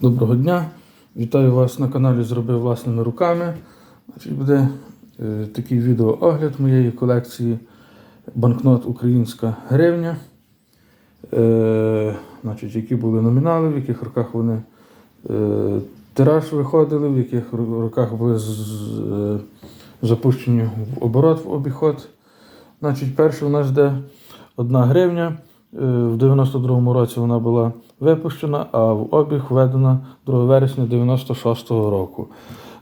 Доброго дня! Вітаю вас на каналі Зробив власними руками. Буде е, такий відеоогляд моєї колекції банкнот Українська гривня. Е, значить, які були номінали, в яких роках вони е, тираж виходили, в яких ро- роках були е, запущені в оборот в обіход. Значить, перше у нас йде 1 гривня. В 92-му році вона була випущена, а в обіг введена 2 вересня 96-го року.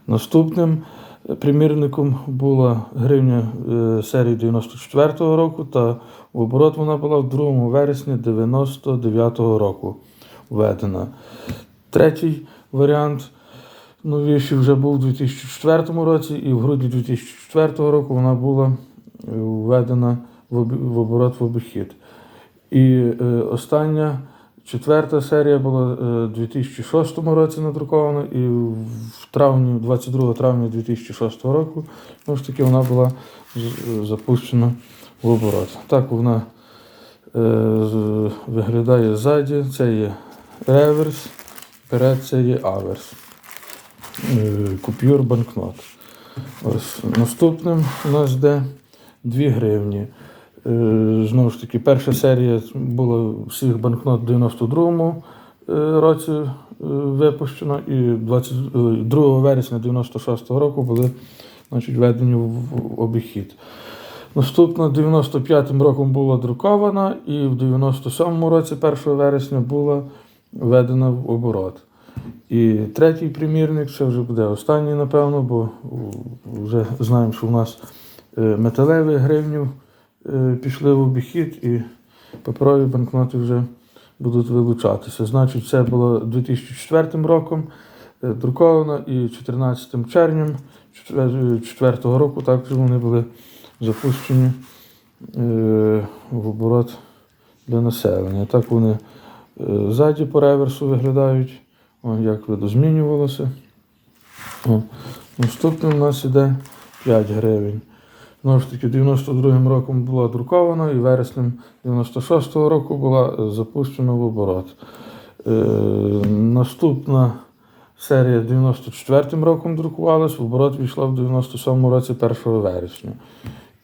Наступним е, примірником була гривня е, серії 94-го року, та в оборот вона була в 2 вересня 99-го року введена. Третій варіант новіший вже був у 2004 році, і в грудні 2004 року вона була е, введена в оборот в обіхід. І остання четверта серія була е, у 2006 році надрукована, і в травні, 22 травня 2006 року, знову ж таки, вона була запущена в оборот. Так вона е, виглядає ззаді. Це є реверс, вперед це є аверс. Е, Купюр банкнот. Ось наступним у нас йде 2 гривні. Е, Знову ж таки, перша серія була всіх банкнот в 92-му е, році е, випущена, і 22 вересня 96-го року були значить, введені в обіхід. Наступна 95-м роком була друкована, і в 97-му році, 1 вересня, була введена в оборот. І третій примірник, це вже буде останній, напевно, бо вже знаємо, що в нас металеві гривню е, пішли в обіхід, і паперові банкноти вже будуть вилучатися. Значить, це було 2004 роком е, друковано і 14 червнем 2004 року також вони були запущені е, в оборот для населення. Так вони е, ззаді по реверсу виглядають. О, як видозмінювалося. О, наступним у нас іде 5 гривень. Знову ж таки, 92-м роком була друкована і вереснем 96-го року була е, запущена в оборот. Е, наступна серія 94-м роком друкувалась, в оборот війшла в 97-му році 1 вересня.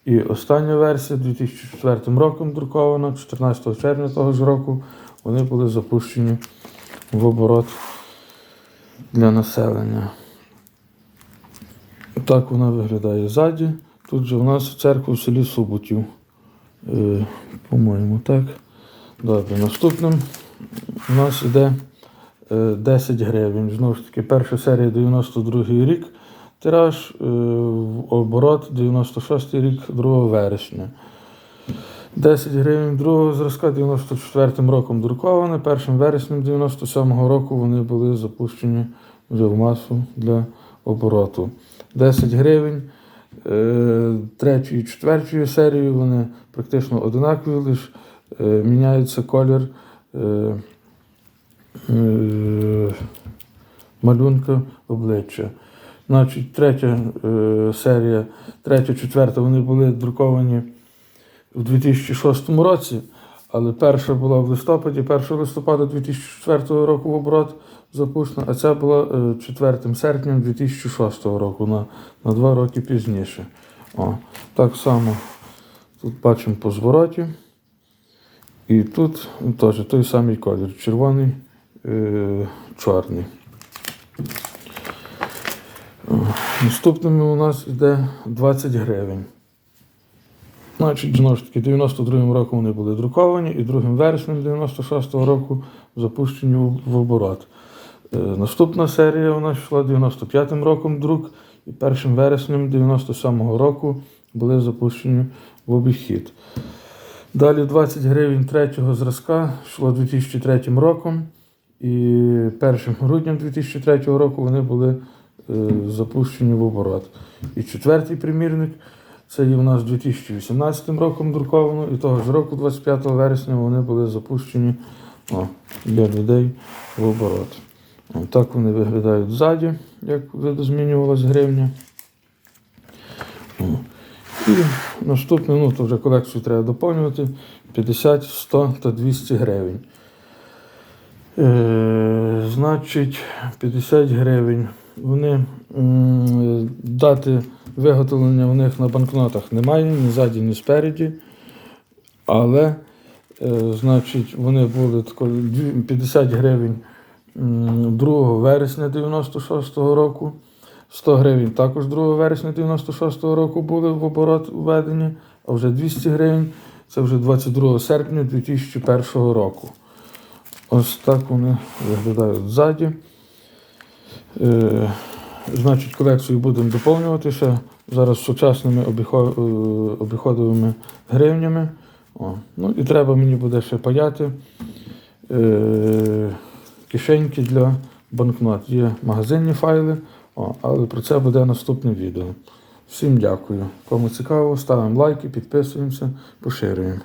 І остання версія 2004 роком друкована, 14 червня того ж року, вони були запущені в оборот для населення. Так вона виглядає ззаді. Тут же у нас церква в селі Суботів. Е, по-моєму, так. Добре, наступним у нас йде е, 10 гривень. Знову ж таки, перша серія 92 рік. Тираж е, оборот 96 рік 2 вересня. 10 гривень другого зразка 94 роком друковане. 1 вереснем 97 року вони були запущені вже в масу для обороту. 10 гривень. Е, Третьої і четвертої серії вони практично одинакові, лише е, міняється колір е, малюнка обличчя. Значить, третя серія, третя, четверта, вони були друковані в 2006 році, але перша була в листопаді, 1 листопада 2004 року в оборот запущена, а ця була е, 4 серпня 2006 року, на, на два роки пізніше. О, так само тут бачимо по звороті. І тут теж той самий колір, червоний, е, чорний. Наступними у нас йде 20 гривень. Значить, знову ж таки, 92-м роком вони були друковані, і 2 вереснем 96-го року запущені в- оборот. Е, Наступна серія вона йшла 95-м роком друк, і 1 вереснем 97-го року були запущені в обіхід. Далі 20 гривень третього зразка йшло 2003 роком, і 1 грудня 2003 року вони були е, запущені в оборот. І четвертий примірник це є у нас 2018 роком друковано, і того ж року, 25 вересня, вони були запущені о, для людей в оборот. Так вони виглядають ззаді, як видозмінювалась гривня. І наступне, ну то вже колекцію треба доповнювати 50, 100 та 200 гривень. Е, значить, 50 гривень. Вони м, дати виготовлення в них на банкнотах немає, ні ззаді, ні спереді. Але, е, значить, вони були тако, 50 гривень 2 вересня 96-го року. 100 гривень також 2 вересня 96-го року були в оборот введені, а вже 200 гривень це вже 22 серпня 2001 року. Ось так вони виглядають ззаді. Е, значить, колекцію будемо доповнювати ще зараз сучасними е, обіходовими гривнями. О, ну і треба мені буде ще паяти е, кишеньки для банкнот. Є магазинні файли, о, але про це буде наступне відео. Всім дякую. Кому цікаво, ставимо лайки, підписуємося, поширюємо.